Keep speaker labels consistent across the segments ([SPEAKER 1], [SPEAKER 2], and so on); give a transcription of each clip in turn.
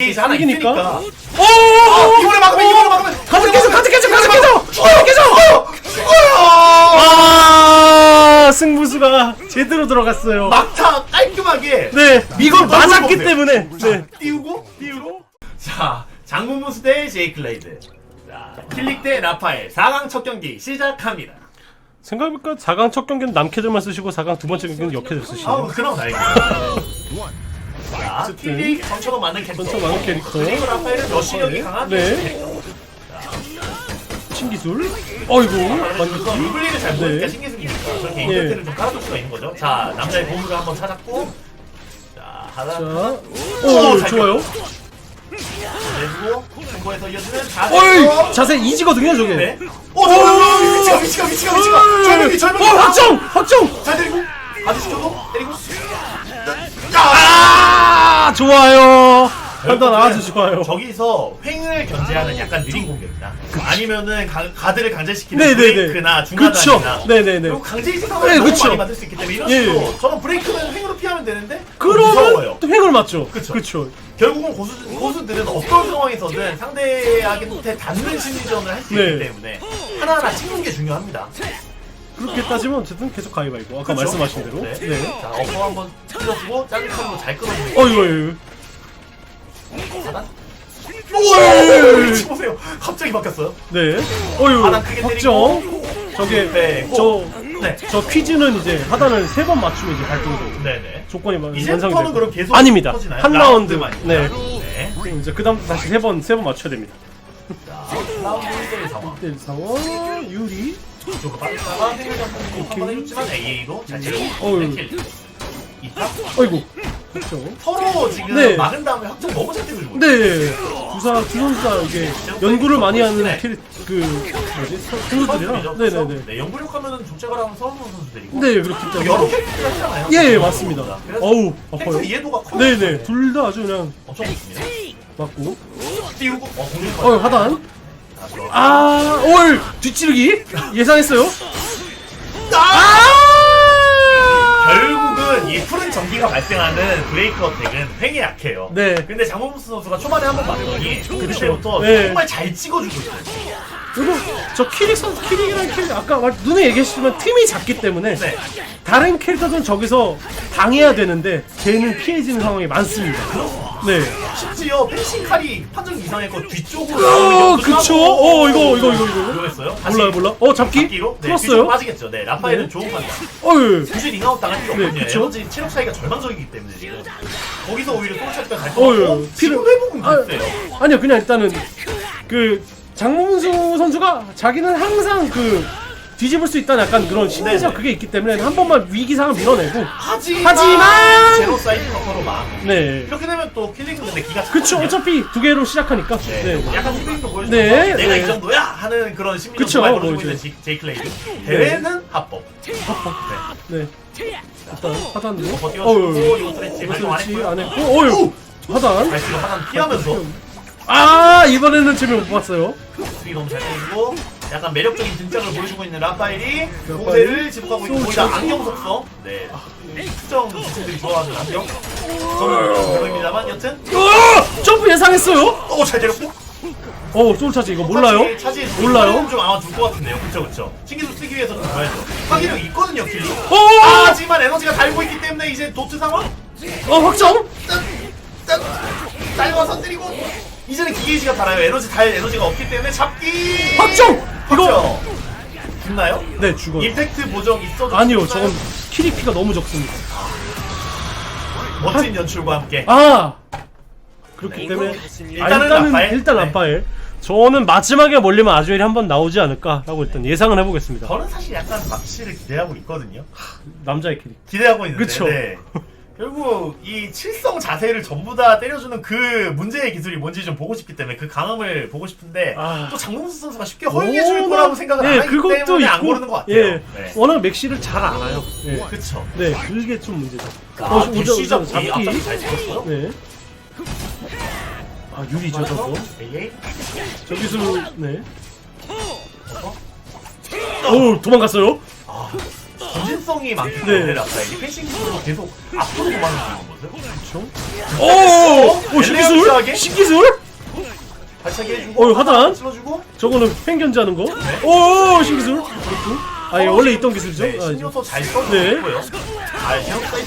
[SPEAKER 1] 게이지 하나. 있으니까.
[SPEAKER 2] 오!
[SPEAKER 1] 아, 이번에 막으면 이번에 막으면
[SPEAKER 2] 가득 깨져, 가득 깨져, 가득 깨져!
[SPEAKER 1] 죽어요, 깨져. 죽어요.
[SPEAKER 2] 아, 승부수가 제대로 들어갔어요.
[SPEAKER 1] 막타 깔끔하게
[SPEAKER 2] 네, 이걸 맞았기. 때문에. 네.
[SPEAKER 1] 띄우고 띄우고. 자, 장문무스 대 제이클레이드. 자, 킬릭 대 라파엘 4강 첫 경기 시작합니다.
[SPEAKER 2] 생각해보니까 4강 첫 경기는 남캐들만 쓰시고 4강 두 번째 경기는 역캐들
[SPEAKER 1] 아,
[SPEAKER 2] 쓰시네요.
[SPEAKER 1] 그럼 다행이다. 자,
[SPEAKER 2] 어쨌든
[SPEAKER 1] 전처럼 많은 캐릭터.
[SPEAKER 2] 전처럼 많은 캐릭터.
[SPEAKER 1] 그리고 라파엘은 러시력이 강한
[SPEAKER 2] 네.
[SPEAKER 1] 캐릭터.
[SPEAKER 2] 신기술. 어이구,
[SPEAKER 1] 그래서
[SPEAKER 2] 만기기.
[SPEAKER 1] 루블리를 잘 모르니까
[SPEAKER 2] 네.
[SPEAKER 1] 신기술이니까 저렇게
[SPEAKER 2] 예.
[SPEAKER 1] 인벤트를 좀 깔아둘 수가 있는 거죠. 자, 남자의 보물을 한번 찾았고. 자, 하나.
[SPEAKER 2] 자,
[SPEAKER 1] 오,
[SPEAKER 2] 오,
[SPEAKER 1] 잘
[SPEAKER 2] 좋아요.
[SPEAKER 1] 내주고 공고에서 이어지는 자세.
[SPEAKER 2] 어이, 자세 이지거든요, 저게.
[SPEAKER 1] 네. 오, 잠깐만. 위치가 위치가 위치가 위치가.
[SPEAKER 2] 좋아요. 판단 아주 좋아요.
[SPEAKER 1] 저기서 횡을 견제하는 약간 느린 공격이다. 아니면은 가, 가드를 강제시키는
[SPEAKER 2] 네네네.
[SPEAKER 1] 브레이크나
[SPEAKER 2] 그쵸.
[SPEAKER 1] 중하단이나
[SPEAKER 2] 네네네.
[SPEAKER 1] 그리고 강제 이식하면
[SPEAKER 2] 네,
[SPEAKER 1] 너무
[SPEAKER 2] 그쵸.
[SPEAKER 1] 많이 만들 수 있기 때문에 이런
[SPEAKER 2] 예.
[SPEAKER 1] 식으로 저는 브레이크는 횡으로 피하면 되는데
[SPEAKER 2] 그러면
[SPEAKER 1] 무서워요.
[SPEAKER 2] 또 횡을 맞죠.
[SPEAKER 1] 그쵸.
[SPEAKER 2] 그쵸.
[SPEAKER 1] 결국은 고수, 고수들은 어떤 상황에서든 상대한테 닿는 심리전을 할수
[SPEAKER 2] 네.
[SPEAKER 1] 있기 때문에 하나하나 찍는 게 중요합니다.
[SPEAKER 2] 그렇게 따지면 어쨌든 계속 가위바위보. 아까
[SPEAKER 1] 그쵸?
[SPEAKER 2] 말씀하신 대로.
[SPEAKER 1] 네.
[SPEAKER 2] 네.
[SPEAKER 1] 자, 어퍼 한번 찔러주고 짧은 칼로 잘 끌어주고
[SPEAKER 2] 어이구, 어이구.
[SPEAKER 1] 하단.
[SPEAKER 2] 오이!
[SPEAKER 1] 위치 보세요. 갑자기 바뀌었어요.
[SPEAKER 2] 네. 어이구.
[SPEAKER 1] 하단 크게
[SPEAKER 2] 확정. 저게,
[SPEAKER 1] 네.
[SPEAKER 2] 저,
[SPEAKER 1] 네.
[SPEAKER 2] 저 퀴즈는 이제 하단을 세 번 맞추면 이제 발동이 돼요.
[SPEAKER 1] 네네.
[SPEAKER 2] 조건이 만- 완성이
[SPEAKER 1] 이제부터는
[SPEAKER 2] 되고.
[SPEAKER 1] 그럼 계속
[SPEAKER 2] 아닙니다.
[SPEAKER 1] 터지나요?
[SPEAKER 2] 한 라운드.
[SPEAKER 1] 라운드만입니다.
[SPEAKER 2] 네.
[SPEAKER 1] 네.
[SPEAKER 2] 그럼 이제 그 다음 다시 세 번, 세 번 맞춰야 됩니다.
[SPEAKER 1] 자, 라운드 1대1 상황.
[SPEAKER 2] 1 상황, 유리.
[SPEAKER 1] 한번 해줬지만
[SPEAKER 2] 어휴.
[SPEAKER 1] 네, 킬. 이탑.
[SPEAKER 2] 확정.
[SPEAKER 1] 서로 지금
[SPEAKER 2] 네.
[SPEAKER 1] 막은 다음에 확정 너무 잘 때려주고
[SPEAKER 2] 네. 두사, 두 선수가 이게 연구를 많이 하는
[SPEAKER 1] 네.
[SPEAKER 2] 캐릭, 그, 뭐지? 선수들이라.
[SPEAKER 1] 선수들이죠.
[SPEAKER 2] 네네네.
[SPEAKER 1] 네, 연구력 하면은 존재가 하면 서로 선수들이고
[SPEAKER 2] 네, 그렇기
[SPEAKER 1] 또
[SPEAKER 2] 때문에.
[SPEAKER 1] 여러 캐릭터를 하잖아요.
[SPEAKER 2] 예, 예, 맞습니다.
[SPEAKER 1] 그래서
[SPEAKER 2] 어우,
[SPEAKER 1] 캐릭터
[SPEAKER 2] 아파요.
[SPEAKER 1] 이해도가 커요.
[SPEAKER 2] 네네, 둘 다 아주 그냥
[SPEAKER 1] 엄청 좋습니다.
[SPEAKER 2] 맞고.
[SPEAKER 1] 띄우고 어 공격
[SPEAKER 2] 어, 하단. 아, 올! 뒤찌르기? 예상했어요? 아!
[SPEAKER 1] 결국은 이 푸른 전기가 발생하는 브레이크 어택은 횡에 약해요.
[SPEAKER 2] 네.
[SPEAKER 1] 근데 장범수 선수가 초반에 한 번 맞더니 그때부터
[SPEAKER 2] 네.
[SPEAKER 1] 정말 잘 찍어주고 있어요.
[SPEAKER 2] 그리고 저 키릭 선수, 키릭이라는 캐릭터, 아까 말- 눈에 얘기했지만 팀이 작기 때문에
[SPEAKER 1] 네.
[SPEAKER 2] 다른 캐릭터들은 저기서 당해야 되는데 걔는 피해지는 상황이 많습니다. 네.
[SPEAKER 1] 심지어 펜싱 칼이 판정 이상했고 뒤쪽으로
[SPEAKER 2] 어, 그쵸? 어, 이거, 이거, 이거, 이거.
[SPEAKER 1] 위험했어요. 다시
[SPEAKER 2] 몰라요, 몰라. 어, 잡기?
[SPEAKER 1] 잡기로 네,
[SPEAKER 2] 풀었어요?
[SPEAKER 1] 빠지겠죠. 네, 라파엘은
[SPEAKER 2] 네.
[SPEAKER 1] 좋은 판단.
[SPEAKER 2] 어휴.
[SPEAKER 1] 굳이 링아웃 당할 필요
[SPEAKER 2] 네,
[SPEAKER 1] 없거든요.
[SPEAKER 2] 그쵸?
[SPEAKER 1] 에너지 체력 차이가 절망적이기 때문에 지금 거기서 오히려 소울차트가 잘
[SPEAKER 2] 어휴.
[SPEAKER 1] 뻔하고 지금 회복은
[SPEAKER 2] 아,
[SPEAKER 1] 됐어요.
[SPEAKER 2] 아니요, 그냥 일단은 그 장문수 선수가 자기는 항상 그 뒤집을 수 있다는 약간 그런 심리적
[SPEAKER 1] 네네.
[SPEAKER 2] 그게 있기 때문에 한 번만 위기 상황 밀어내고
[SPEAKER 1] 하지만,
[SPEAKER 2] 하지만!
[SPEAKER 1] 제로 사이드 커커로 망.
[SPEAKER 2] 네.
[SPEAKER 1] 이렇게 되면 또 킬링은 근데 기가
[SPEAKER 2] 그쵸. 어차피 두 개로 시작하니까.
[SPEAKER 1] 네.
[SPEAKER 2] 네.
[SPEAKER 1] 약간 스프링도 보여주면서
[SPEAKER 2] 네,
[SPEAKER 1] 내가
[SPEAKER 2] 네.
[SPEAKER 1] 이 정도야 하는 그런
[SPEAKER 2] 그쵸,
[SPEAKER 1] 정말 보여주고
[SPEAKER 2] 보여줘요.
[SPEAKER 1] 있는 지- 제이클레이드 대회는 합법
[SPEAKER 2] 네. 일단 하단으로.
[SPEAKER 1] 버뛰어
[SPEAKER 2] 어휴.
[SPEAKER 1] 주고 이거 스트레치 발동 안
[SPEAKER 2] 그렇지,
[SPEAKER 1] 했고요
[SPEAKER 2] 안 했고. 어휴. 하단.
[SPEAKER 1] 발수로 하단 피하면서
[SPEAKER 2] 아, 이번에는 재미 못 봤어요.
[SPEAKER 1] 스윙 너무 잘 때리고 약간 매력적인 등장을 보여주고 있는 라파엘이 공세를 지속하고 있고 거기다. 안경 속성. 네. 특정 지층들이 좋아하는 안경. 저는 좀 별로입니다만 여튼.
[SPEAKER 2] 어! 점프 예상했어요?
[SPEAKER 1] 어잘 때렸고?
[SPEAKER 2] 어, 소울차지. 이거 몰라요?
[SPEAKER 1] 차지
[SPEAKER 2] 몰라요?
[SPEAKER 1] 좀 아마 줄것 같은데요. 그쵸 그쵸. 신기술 쓰기 위해서 좀 줘야죠. 파괴력 있거든요 킬리
[SPEAKER 2] 어!
[SPEAKER 1] 하지만 에너지가 달고 있기 때문에 이제 도트 상황?
[SPEAKER 2] 어, 확정?
[SPEAKER 1] 짧아서 때리고. 이제는 기계지가 달아요. 에너지 달 에너지가 없기 때문에 잡기!
[SPEAKER 2] 확정! 이거
[SPEAKER 1] 죽나요?
[SPEAKER 2] 네, 죽어요.
[SPEAKER 1] 임팩트 보정 있어도
[SPEAKER 2] 아니요,
[SPEAKER 1] 죽나요?
[SPEAKER 2] 저건 키리피가 너무 적습니다.
[SPEAKER 1] 멋진 연출과 함께
[SPEAKER 2] 아! 그렇기 때문에 아,
[SPEAKER 1] 일단은
[SPEAKER 2] 일단은
[SPEAKER 1] 라파엘.
[SPEAKER 2] 일단
[SPEAKER 1] 네.
[SPEAKER 2] 라파엘. 저는 마지막에 몰리면 아주엘이 한 번 나오지 않을까라고 일단 예상을 해보겠습니다.
[SPEAKER 1] 저는 사실 약간 막시를 기대하고 있거든요
[SPEAKER 2] 남자의 키리.
[SPEAKER 1] 기대하고 있는데
[SPEAKER 2] 그쵸.
[SPEAKER 1] 네. 결국 이 칠성 자세를 전부 다 때려주는 그 문제의 기술이 뭔지 좀 보고 싶기 때문에 그 강함을 보고 싶은데
[SPEAKER 2] 아.
[SPEAKER 1] 또 장동수 선수가 쉽게 허용해줄 거라고 생각을 안
[SPEAKER 2] 예,
[SPEAKER 1] 하기
[SPEAKER 2] 그것도
[SPEAKER 1] 때문에 안
[SPEAKER 2] 있고,
[SPEAKER 1] 고르는 것 같아요
[SPEAKER 2] 예,
[SPEAKER 1] 네.
[SPEAKER 2] 워낙 맥시를 잘 알아요. 예.
[SPEAKER 1] 그쵸
[SPEAKER 2] 네, 그게 좀 문제죠.
[SPEAKER 1] 아,
[SPEAKER 2] 어,
[SPEAKER 1] 대시
[SPEAKER 2] 우정,
[SPEAKER 1] 잡기
[SPEAKER 2] 잡기.
[SPEAKER 1] 앞잡기 잘 찍었어요
[SPEAKER 2] 네. 아, 유리죠, 저거.
[SPEAKER 1] AA
[SPEAKER 2] 저기서, 네. 오, 도망갔어요?
[SPEAKER 1] 가능성이 많기
[SPEAKER 2] 네.
[SPEAKER 1] 때문에 라파엘이 패싱 기술로 계속 앞으로 도망치는 모습.
[SPEAKER 2] 그렇죠. 오, 오 신기술? 신기술?
[SPEAKER 1] 발차기 해주고.
[SPEAKER 2] 어, 하단.
[SPEAKER 1] 쓸어주고.
[SPEAKER 2] 저거는 횡견자는 거. 오, 신기술. 아, 이거 원래 있던 기술이죠?
[SPEAKER 1] 네,
[SPEAKER 2] 아.
[SPEAKER 1] 신요소 잘 써주고
[SPEAKER 2] 네.
[SPEAKER 1] 있고요. 아,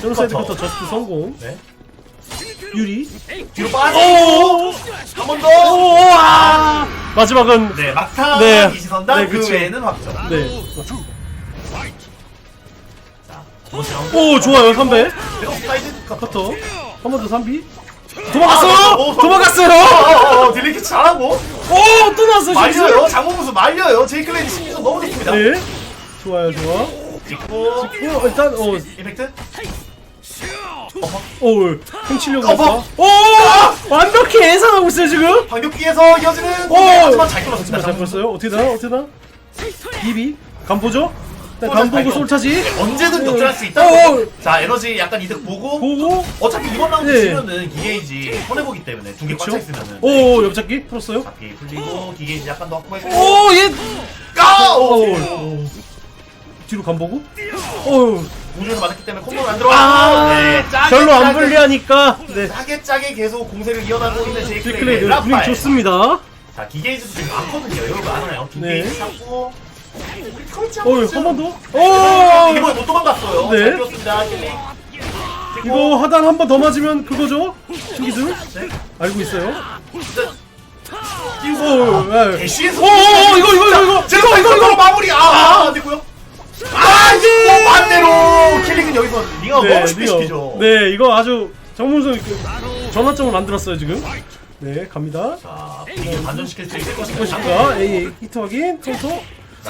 [SPEAKER 2] 저런 사이드
[SPEAKER 1] 커터.
[SPEAKER 2] 저스트 성공.
[SPEAKER 1] 네.
[SPEAKER 2] 유리.
[SPEAKER 1] 뒤로 빠지고
[SPEAKER 2] 오!
[SPEAKER 1] 한번 더.
[SPEAKER 2] 오, 아! 마지막은
[SPEAKER 1] 네, 막타
[SPEAKER 2] 네.
[SPEAKER 1] 이지선다.
[SPEAKER 2] 네,
[SPEAKER 1] 그. 외에는 확정.
[SPEAKER 2] 네.
[SPEAKER 1] 뭐
[SPEAKER 2] 오, 좋아요. 3배.
[SPEAKER 1] 제로 사이드 커터.
[SPEAKER 2] 커터. 한 번더 3비.
[SPEAKER 1] 아,
[SPEAKER 2] 도망갔어요!
[SPEAKER 1] 오,
[SPEAKER 2] 도망갔어요!
[SPEAKER 1] 어, 어, 딜리키 잘하고
[SPEAKER 2] 오, 또 나왔어.
[SPEAKER 1] 말려요. 장모 무수 말려요. 제이클레디 심리전 너무 좋습니다.
[SPEAKER 2] 네. 좋아요, 좋아.
[SPEAKER 1] 찍고
[SPEAKER 2] 어, 일단, 어,
[SPEAKER 1] 이펙트.
[SPEAKER 2] 오, 팽치려고
[SPEAKER 1] 커버.
[SPEAKER 2] 했다. 오! 완벽히 예상하고 있어요, 지금.
[SPEAKER 1] 반격기에서 이어지는
[SPEAKER 2] 오!
[SPEAKER 1] 하지만 잘 끊었습니다.
[SPEAKER 2] 잘 풀었어요. 어떻게 되나? 어떻게 되나? 비비. 간보죠? 일단
[SPEAKER 1] 골
[SPEAKER 2] 간보고
[SPEAKER 1] 발견.
[SPEAKER 2] 솔차지.
[SPEAKER 1] 언제든 역전할 수
[SPEAKER 2] 오!
[SPEAKER 1] 있다. 자 에너지 약간 이득 보고
[SPEAKER 2] 보고.
[SPEAKER 1] 어차피 이번 라운드
[SPEAKER 2] 네.
[SPEAKER 1] 지면은 기게이지 손해보기 때문에 두개
[SPEAKER 2] 그쵸?
[SPEAKER 1] 꽉차 있으면은
[SPEAKER 2] 오, 옆잡기 풀었어요.
[SPEAKER 1] 잡기 풀리고 기게이지 약간 더 확보했고
[SPEAKER 2] 오, 얘.
[SPEAKER 1] 까!
[SPEAKER 2] 오.
[SPEAKER 1] 오!
[SPEAKER 2] 뒤로 간 보고. 오.
[SPEAKER 1] 공중에서 맞았기 때문에 콤보가 안 들어가고
[SPEAKER 2] 아,
[SPEAKER 1] 네, 짜게
[SPEAKER 2] 별로 안
[SPEAKER 1] 짜게
[SPEAKER 2] 불리하니까. 네.
[SPEAKER 1] 짜게 짜게 계속 공세를 이어나가고 있는 제이클레이
[SPEAKER 2] 딜클레이드 분위기
[SPEAKER 1] 라파엘
[SPEAKER 2] 좋습니다.
[SPEAKER 1] 자 기게이지도 지금 많거든요 여러분 많아요 기게이지
[SPEAKER 2] 네.
[SPEAKER 1] 잡고 컬치
[SPEAKER 2] 오, 한번 더.
[SPEAKER 1] 오! 이번에
[SPEAKER 2] 오!
[SPEAKER 1] 못 도망갔어요
[SPEAKER 2] 네.
[SPEAKER 1] 잘 뛰었습니다 킬링
[SPEAKER 2] 이거 하단 한 번 더 맞으면 그거죠? 신기술?
[SPEAKER 1] 네.
[SPEAKER 2] 알고 있어요. 오, 예.
[SPEAKER 1] 대시에서
[SPEAKER 2] 오, 오, 오, 이거, 이거, 이거, 이거.
[SPEAKER 1] 제가 이거 이거 마무리 아, 안 됐고요. 아 이게 반대로 킬링은 여기서 너무 쉽게
[SPEAKER 2] 리어.
[SPEAKER 1] 시키죠.
[SPEAKER 2] 네, 이거 아주 정문선 그 전환점을 만들었어요 지금. 네, 갑니다.
[SPEAKER 1] 자 반전시킬 수 있을 것인가.
[SPEAKER 2] 보십니까? A 히트 확인, 통토.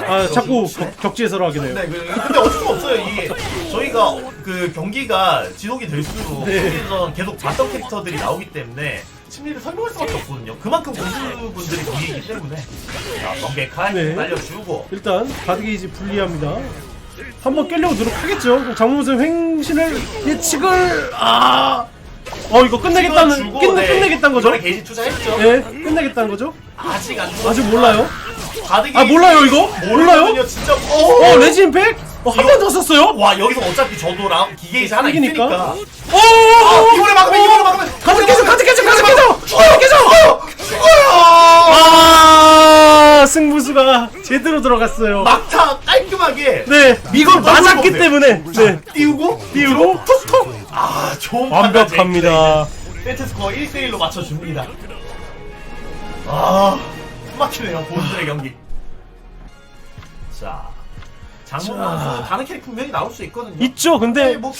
[SPEAKER 2] 아, 자꾸 격, 격지에서로 하게
[SPEAKER 1] 네,
[SPEAKER 2] 돼요.
[SPEAKER 1] 그- 근데 어쩔 수 없어요. 이게 저희가 그 경기가 지속이 될수록
[SPEAKER 2] 네.
[SPEAKER 1] 거기서 계속 봤던 캐릭터들이 나오기 때문에 심리를 설명할 수밖에 없거든요. 그만큼 고수분들이 경기이기 때문에 자 번개칼
[SPEAKER 2] 네.
[SPEAKER 1] 날려주고
[SPEAKER 2] 일단 가드게이지 불리합니다. 한번 깨려고 노력하겠죠. 장문선 횡신을 예측을 아, 어 이거 끝내겠다는
[SPEAKER 1] 주고,
[SPEAKER 2] 끝내
[SPEAKER 1] 네.
[SPEAKER 2] 끝내겠다는 거죠?
[SPEAKER 1] 이번에 게이지 투자했죠.
[SPEAKER 2] 네, 끝내겠다는 거죠?
[SPEAKER 1] 아직 안
[SPEAKER 2] 아직 몰라요.
[SPEAKER 1] 가드
[SPEAKER 2] 아 몰라요 이거? 몰라요?
[SPEAKER 1] 진짜.
[SPEAKER 2] 어 레지 임팩? 어, 한 번더 썼어요?
[SPEAKER 1] 와 여기서 어차피 저도 라 기계이지 하나. 있으니까.
[SPEAKER 2] 오!
[SPEAKER 1] 아 이번에 막으면 이번에 막으면
[SPEAKER 2] 가드 깨져, 가드 깨져, 가드 깨져! 가드 깨져!
[SPEAKER 1] 죽어요.
[SPEAKER 2] 아, 승부수가 제대로 들어갔어요.
[SPEAKER 1] 막타 깔끔하게
[SPEAKER 2] 네, 이걸 맞았기? 때문에 네,
[SPEAKER 1] 띄우고
[SPEAKER 2] 띄우고 톡톡
[SPEAKER 1] 아 좋은 판단,
[SPEAKER 2] 완벽합니다.
[SPEAKER 1] 제이크. 세트 스코어 1대1로 맞춰줍니다. 아 막히네요 본들의 경기. 자 장문
[SPEAKER 2] 자.
[SPEAKER 1] 나와서 다른 캐릭터 분명히 나올 수 있거든요.
[SPEAKER 2] 있죠. 근데
[SPEAKER 1] 뭐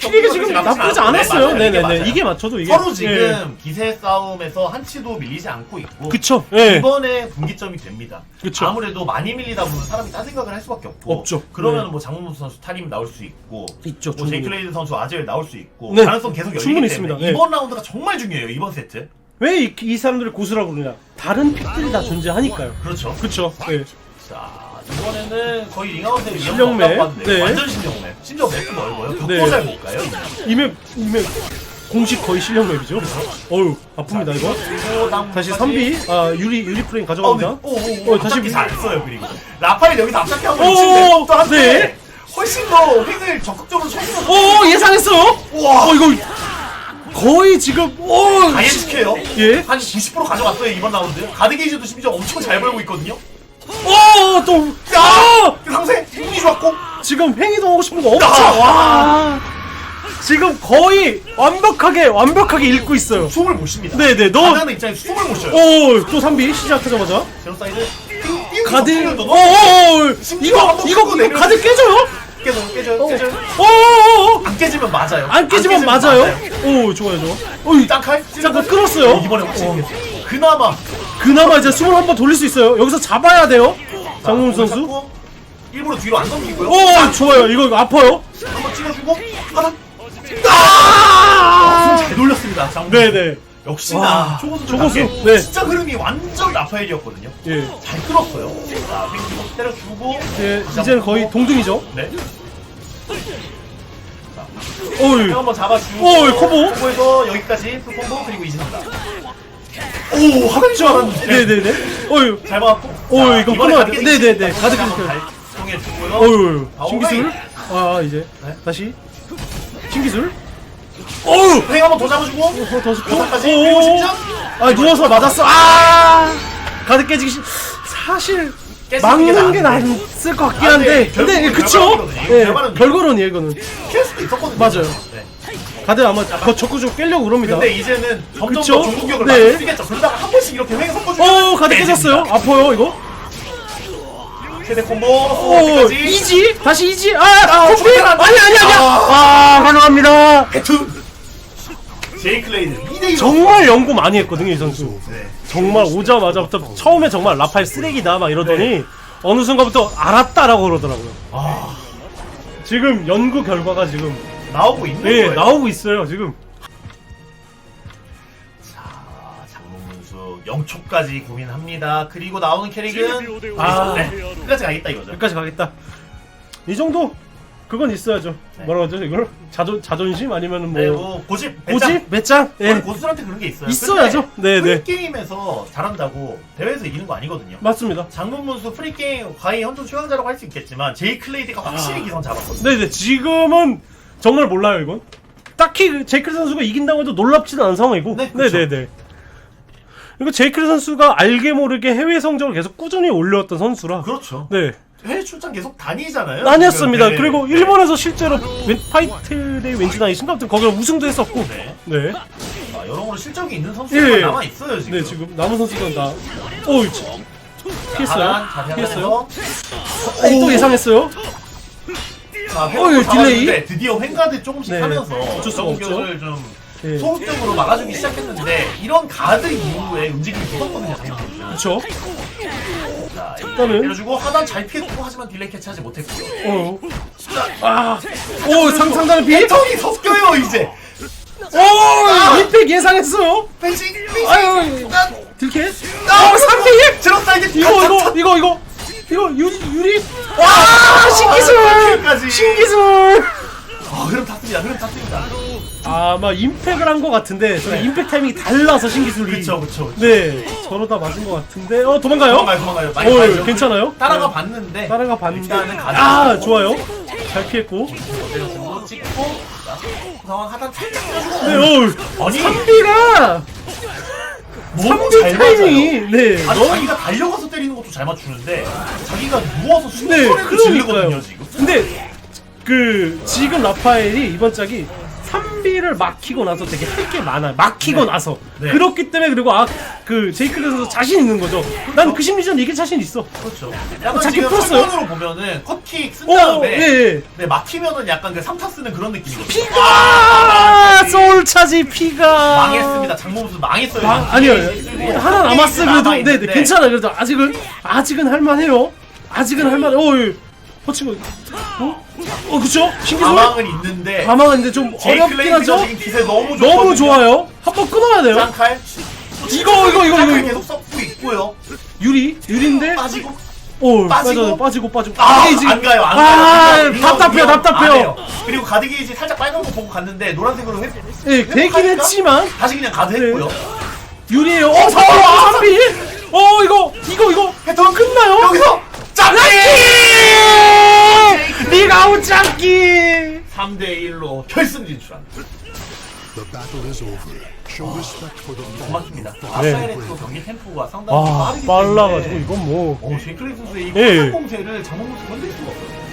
[SPEAKER 1] 킬릭이
[SPEAKER 2] 지금 나쁘지 않았어요.
[SPEAKER 1] 네,
[SPEAKER 2] 네네네. 이게 맞춰도 이게
[SPEAKER 1] 서로
[SPEAKER 2] 예.
[SPEAKER 1] 지금 기세 싸움에서 한치도 밀리지 않고 있고
[SPEAKER 2] 그쵸. 예.
[SPEAKER 1] 이번에 분기점이 됩니다.
[SPEAKER 2] 그쵸.
[SPEAKER 1] 아무래도 많이 밀리다 보면 사람이 딴 생각을 할 수밖에 없고
[SPEAKER 2] 없죠.
[SPEAKER 1] 그러면
[SPEAKER 2] 네.
[SPEAKER 1] 뭐 장문수 선수 타림 나올 수 있고
[SPEAKER 2] 있죠.
[SPEAKER 1] 뭐
[SPEAKER 2] 충분히.
[SPEAKER 1] 제이클레이드 선수 아젤 나올 수 있고
[SPEAKER 2] 네.
[SPEAKER 1] 가능성 계속 열리기
[SPEAKER 2] 충분히
[SPEAKER 1] 때문에
[SPEAKER 2] 있습니다. 네.
[SPEAKER 1] 이번 라운드가 정말 중요해요. 이번 세트.
[SPEAKER 2] 왜 이, 이 사람들을 고수라고 그러냐? 다른 픽들이 다 존재하니까요.
[SPEAKER 1] 그렇죠.
[SPEAKER 2] 그쵸. 예.
[SPEAKER 1] 자 이번에는 거의 링아웃의
[SPEAKER 2] 실력맵. 네.
[SPEAKER 1] 완전 실력맵. 심지어 맵도 넓어요. 격도
[SPEAKER 2] 네.
[SPEAKER 1] 잘못 가요.
[SPEAKER 2] 이맵 이맵 공식 거의 실력 맵이죠. 어유 아픕니다 이거.
[SPEAKER 1] 그리고 다음
[SPEAKER 2] 다시 3B 아 유리 유리 프레임
[SPEAKER 1] 어,
[SPEAKER 2] 가져갑니다.
[SPEAKER 1] 네. 오, 오, 오,
[SPEAKER 2] 어, 다시
[SPEAKER 1] 다시 잘 써요 그리고 라파엘 여기서 앞잡기 하고
[SPEAKER 2] 오,
[SPEAKER 1] 있는데 또
[SPEAKER 2] 네.
[SPEAKER 1] 훨씬 더 획을 적극적으로 쳐주면서
[SPEAKER 2] 오 예상했어요.
[SPEAKER 1] 우와.
[SPEAKER 2] 어 이거 거의 지금 오
[SPEAKER 1] 가예측해요
[SPEAKER 2] 예.
[SPEAKER 1] 한 90% 가져갔어요 이번 라운드 가드 게이지도 심지어 엄청 잘 벌고 있거든요
[SPEAKER 2] 오또
[SPEAKER 1] 야! 그 상세 운이 좋았고
[SPEAKER 2] 지금 횡이도 하고 싶은 거 없죠?
[SPEAKER 1] 아!
[SPEAKER 2] 와 지금 거의 완벽하게 완벽하게 읽고 있어요.
[SPEAKER 1] 숨을 못 쉽니다
[SPEAKER 2] 네네 너
[SPEAKER 1] 가드하는 입장에서 숨을 못 쉬어요
[SPEAKER 2] 오 또 3B 시작하자마자
[SPEAKER 1] 제로 사이드
[SPEAKER 2] 가드
[SPEAKER 1] 너
[SPEAKER 2] 오오오
[SPEAKER 1] 심지어
[SPEAKER 2] 이거 이거 이거 가드 깨져요?
[SPEAKER 1] 깨져 깨져 깨져
[SPEAKER 2] 오오오
[SPEAKER 1] 안 깨지면 맞아요
[SPEAKER 2] 안 깨지면 맞아요? 오 좋아요 좋아. 오
[SPEAKER 1] 짱칼?
[SPEAKER 2] 잠깐 끊었어요.
[SPEAKER 1] 이번에 확실히 그나마
[SPEAKER 2] 그나마 이제 숨을 한번 돌릴 수 있어요. 여기서 잡아야 돼요. 장훈
[SPEAKER 1] 자,
[SPEAKER 2] 선수.
[SPEAKER 1] 잡고 일부러 뒤로 안 넘기고요
[SPEAKER 2] 오 좋아요. 이거 이거 아파요.
[SPEAKER 1] 한번 찍어주고 하나
[SPEAKER 2] 아!
[SPEAKER 1] 잘 돌렸습니다 장훈
[SPEAKER 2] 네네.
[SPEAKER 1] 역시나
[SPEAKER 2] 와,
[SPEAKER 1] 초고수
[SPEAKER 2] 초고수,
[SPEAKER 1] 네.
[SPEAKER 2] 네.
[SPEAKER 1] 진짜 흐름이 완전 라파엘이었거든요.
[SPEAKER 2] 예.
[SPEAKER 1] 잘 끌었어요. 자, 횡기로 때려주고
[SPEAKER 2] 예, 이제는
[SPEAKER 1] 한번
[SPEAKER 2] 거의
[SPEAKER 1] 또.
[SPEAKER 2] 동등이죠.
[SPEAKER 1] 네.
[SPEAKER 2] 오이.
[SPEAKER 1] 한번 잡아주고
[SPEAKER 2] 오, 콤보.
[SPEAKER 1] 콤보에서 여기까지 풀콤보 그리고 이진다. 오, 합줄 알았는데.
[SPEAKER 2] 네네네. 어유.
[SPEAKER 1] 잘.
[SPEAKER 2] 오,
[SPEAKER 1] 자,
[SPEAKER 2] 이거 끊어야
[SPEAKER 1] 가드
[SPEAKER 2] 돼. 네네네. 가드.
[SPEAKER 1] 잘 통해 주고요.
[SPEAKER 2] 어유.
[SPEAKER 1] 아,
[SPEAKER 2] 신기술. 아 이제
[SPEAKER 1] 네?
[SPEAKER 2] 다시 신기술
[SPEAKER 1] 횡 한번 더 잡아주고
[SPEAKER 2] 더, 더 짚고
[SPEAKER 1] 여기까지. 그리고
[SPEAKER 2] 아 누워서 맞았어 아 가득 깨지기 싫 사실 막는
[SPEAKER 1] 게.
[SPEAKER 2] 낫을 것 같긴
[SPEAKER 1] 아,
[SPEAKER 2] 한데
[SPEAKER 1] 네,
[SPEAKER 2] 근데
[SPEAKER 1] 결국은
[SPEAKER 2] 그쵸
[SPEAKER 1] 결과론이에요.
[SPEAKER 2] 결과론이에요 이거는
[SPEAKER 1] 피할 수도 있었거든요
[SPEAKER 2] 맞아요.
[SPEAKER 1] 네.
[SPEAKER 2] 다들 아마 더 적극적으로 깨려고 그럽니다.
[SPEAKER 1] 근데 이제는 점점
[SPEAKER 2] 그쵸?
[SPEAKER 1] 더 종국격을
[SPEAKER 2] 네.
[SPEAKER 1] 많이 쓰겠죠. 그러다가 한 번씩 이렇게 횡 섞어주면
[SPEAKER 2] 어 가득 깨졌어요. 아파요 이거?
[SPEAKER 1] 최대 콤보.
[SPEAKER 2] 오 이지? 다시 이지? 아
[SPEAKER 1] 아, 돼.
[SPEAKER 2] 아니 아니 아니야. 아. 가능합니다.
[SPEAKER 1] 배투. 제이클레이드 2대1
[SPEAKER 2] 정말 연구 많이 했거든요 이 선수.
[SPEAKER 1] 네.
[SPEAKER 2] 정말 오자마자부터 처음에 정말 라팔 쓰레기다 막 이러더니 어느 순간부터 알았다라고 그러더라고요.
[SPEAKER 1] 아.
[SPEAKER 2] 지금 연구 결과가 지금
[SPEAKER 1] 나오고 있는
[SPEAKER 2] 네
[SPEAKER 1] 거예요.
[SPEAKER 2] 나오고 있어요 지금.
[SPEAKER 1] 자 장문수 0초까지 고민합니다. 그리고 나오는 캐릭은
[SPEAKER 2] 아.
[SPEAKER 1] 네. 끝까지 가겠다 이거죠.
[SPEAKER 2] 여기까지 가겠다. 이 정도? 그건 있어야죠.
[SPEAKER 1] 네.
[SPEAKER 2] 뭐라고 하죠 이걸? 자존 자존심? 아니면은 뭐
[SPEAKER 1] 네, 뭐 고집
[SPEAKER 2] 고집? 배짱?
[SPEAKER 1] 예.
[SPEAKER 2] 예.
[SPEAKER 1] 고수한테 그런 게 있어요.
[SPEAKER 2] 있어야죠. 네, 네.
[SPEAKER 1] 프리 게임에서 잘한다고 대회에서 이기는 거 아니거든요.
[SPEAKER 2] 맞습니다.
[SPEAKER 1] 장문문수 프리 게임 과히 헌정 최강자라고 할 수 있겠지만 제이 클레이드가 확실히
[SPEAKER 2] 아.
[SPEAKER 1] 기선 잡았거든요.
[SPEAKER 2] 네 네. 지금은 정말 몰라요 이건 딱히 그 제이클 선수가 이긴다고 해도 놀랍지는 않은 상황이고
[SPEAKER 1] 네, 그쵸.
[SPEAKER 2] 네네네 그리고 제이클 선수가 알게 모르게 해외 성적을 계속 꾸준히 올려왔던 선수라
[SPEAKER 1] 그렇죠
[SPEAKER 2] 네
[SPEAKER 1] 해외 출장 계속 다니잖아요 지금. 네.
[SPEAKER 2] 그리고 일본에서 실제로 웬, 왠지 나이신가 아무튼 거기서 우승도 했었고
[SPEAKER 1] 네.
[SPEAKER 2] 네.
[SPEAKER 1] 아, 여러모로 실적이 있는 선수가
[SPEAKER 2] 예.
[SPEAKER 1] 남아 있어요 지금.
[SPEAKER 2] 네 지금 남은 선수들은 다 참. 피했어요 피했어요 또 예상했어요
[SPEAKER 1] 자,
[SPEAKER 2] 어, 딜레이?
[SPEAKER 1] 잡았는데 드디어 횡가드 조금씩
[SPEAKER 2] 네.
[SPEAKER 1] 하면서
[SPEAKER 2] 어쩔 수가 없죠.
[SPEAKER 1] 공격을 좀
[SPEAKER 2] 네.
[SPEAKER 1] 소극적으로 막아주기 시작했는데 이런 가드 이후에 움직임이 무섭거든요
[SPEAKER 2] 그쵸?
[SPEAKER 1] 자
[SPEAKER 2] 일단은-
[SPEAKER 1] 때려주고 하단 잘 피했고 하지만 딜레이 캐치하지 못했고요.
[SPEAKER 2] 어. 아 오 상상가는 비
[SPEAKER 1] 패턴이 섞여요 이제.
[SPEAKER 2] 오 임팩 예상했어요
[SPEAKER 1] 패싱
[SPEAKER 2] 아유
[SPEAKER 1] 난
[SPEAKER 2] 들게
[SPEAKER 1] 아,
[SPEAKER 2] 어 3대 1
[SPEAKER 1] 들었다 이제.
[SPEAKER 2] 이거 이거 이거 이거 이거 유리 유리? 와 신기술! 신기술!
[SPEAKER 1] 아 흐름 탔습니다 흐름 탔습니다.
[SPEAKER 2] 아마 임팩을 한 것 같은데 저는
[SPEAKER 1] 네.
[SPEAKER 2] 임팩 타이밍이 달라서 신기술이.
[SPEAKER 1] 그쵸 그쵸 그쵸.
[SPEAKER 2] 네. 저러다 맞은 것 같은데. 어 도망가요?
[SPEAKER 1] 도망가요 도망가요. 많이
[SPEAKER 2] 어. 괜찮아요?
[SPEAKER 1] 따라가
[SPEAKER 2] 네.
[SPEAKER 1] 봤는데
[SPEAKER 2] 따라가 봤는데.
[SPEAKER 1] 일단은 가드
[SPEAKER 2] 아 좋아요. 잘 피했고.
[SPEAKER 1] 때려주고 찍고. 자, 그 상황 하단 살짝
[SPEAKER 2] 네 어우.
[SPEAKER 1] 아니.
[SPEAKER 2] 삼비가
[SPEAKER 1] 너무 잘
[SPEAKER 2] 타이밍이
[SPEAKER 1] 맞아요
[SPEAKER 2] 네
[SPEAKER 1] 아니
[SPEAKER 2] 너무
[SPEAKER 1] 자기가 달려가서 때리는 것도 잘 맞추는데 자기가 누워서 숨
[SPEAKER 2] 네,
[SPEAKER 1] 소리를. 지르거든요 지금
[SPEAKER 2] 근데 그 지금 라파엘이 이번 짝이 3비를 막히고 나서 되게 할 게 많아요. 막히고
[SPEAKER 1] 네.
[SPEAKER 2] 나서
[SPEAKER 1] 네.
[SPEAKER 2] 그렇기 때문에 그리고 아 그 제이크를 선수 자신 있는 거죠. 난 그 심리전 이길 자신 있어.
[SPEAKER 1] 그렇죠 약간
[SPEAKER 2] 자기
[SPEAKER 1] 지금
[SPEAKER 2] 풀었어요?
[SPEAKER 1] 설명으로 보면은 컷킥 쓴
[SPEAKER 2] 오,
[SPEAKER 1] 다음에
[SPEAKER 2] 예, 예.
[SPEAKER 1] 네, 막히면은 약간 그 3타 쓰는 그런 느낌이거든요
[SPEAKER 2] 피가 소울 차지 피가
[SPEAKER 1] 망했습니다 장모무수 망했어요
[SPEAKER 2] 망 아니요
[SPEAKER 1] 네,
[SPEAKER 2] 하나 남았어 그래도
[SPEAKER 1] 남아있는데.
[SPEAKER 2] 네네 괜찮아 그래도 아직은 아직은 할만해요. 아직은 할만해. 어, 예. 퍼치고 어? 어 그쵸? 신기술
[SPEAKER 1] 가망은 있는데
[SPEAKER 2] 가망인데 좀 어렵긴 하죠.
[SPEAKER 1] 지금 기세 너무
[SPEAKER 2] 너무
[SPEAKER 1] 좋거든요.
[SPEAKER 2] 좋아요. 한 번 끊어야 돼요.
[SPEAKER 1] 짱칼
[SPEAKER 2] 이거 이거 이거 이거
[SPEAKER 1] 계속 썩고 있고요
[SPEAKER 2] 유리 유리인데
[SPEAKER 1] 빠지고
[SPEAKER 2] 오
[SPEAKER 1] 빠지고.
[SPEAKER 2] 빠지고 빠지고 빠지고
[SPEAKER 1] 아,
[SPEAKER 2] 게이지.
[SPEAKER 1] 안 가요, 안
[SPEAKER 2] 아,
[SPEAKER 1] 가요.
[SPEAKER 2] 답답해요,
[SPEAKER 1] 이거 안
[SPEAKER 2] 답답해요.
[SPEAKER 1] 해요. 그리고 가드 게이지 살짝 빨간 거 보고 갔는데 노란색으로 회,
[SPEAKER 2] 예, 되긴 했지만
[SPEAKER 1] 다시 그냥 가드
[SPEAKER 2] 네.
[SPEAKER 1] 했고요.
[SPEAKER 2] 유리예요. 어,
[SPEAKER 1] 아,
[SPEAKER 2] 3비, 3비. 어, 이거 이거 이거
[SPEAKER 1] 패턴
[SPEAKER 2] 끝나요?
[SPEAKER 1] 여기서 짱기!
[SPEAKER 2] 리가우 짱기.
[SPEAKER 1] 3대 1로 결승 진출합니다.
[SPEAKER 3] The battle is over. Show respect for the fallen.
[SPEAKER 1] 고맙습니다.
[SPEAKER 2] 네.
[SPEAKER 1] 아사엘의 또 경기 템포가 상당히
[SPEAKER 2] 아,
[SPEAKER 1] 빠르기
[SPEAKER 2] 빨라가지고
[SPEAKER 1] 때문에
[SPEAKER 2] 이건 뭐
[SPEAKER 1] 어, 제이클레이 선수의 이
[SPEAKER 2] 예.
[SPEAKER 1] 공세를 장원무수 건들 수가 없어요.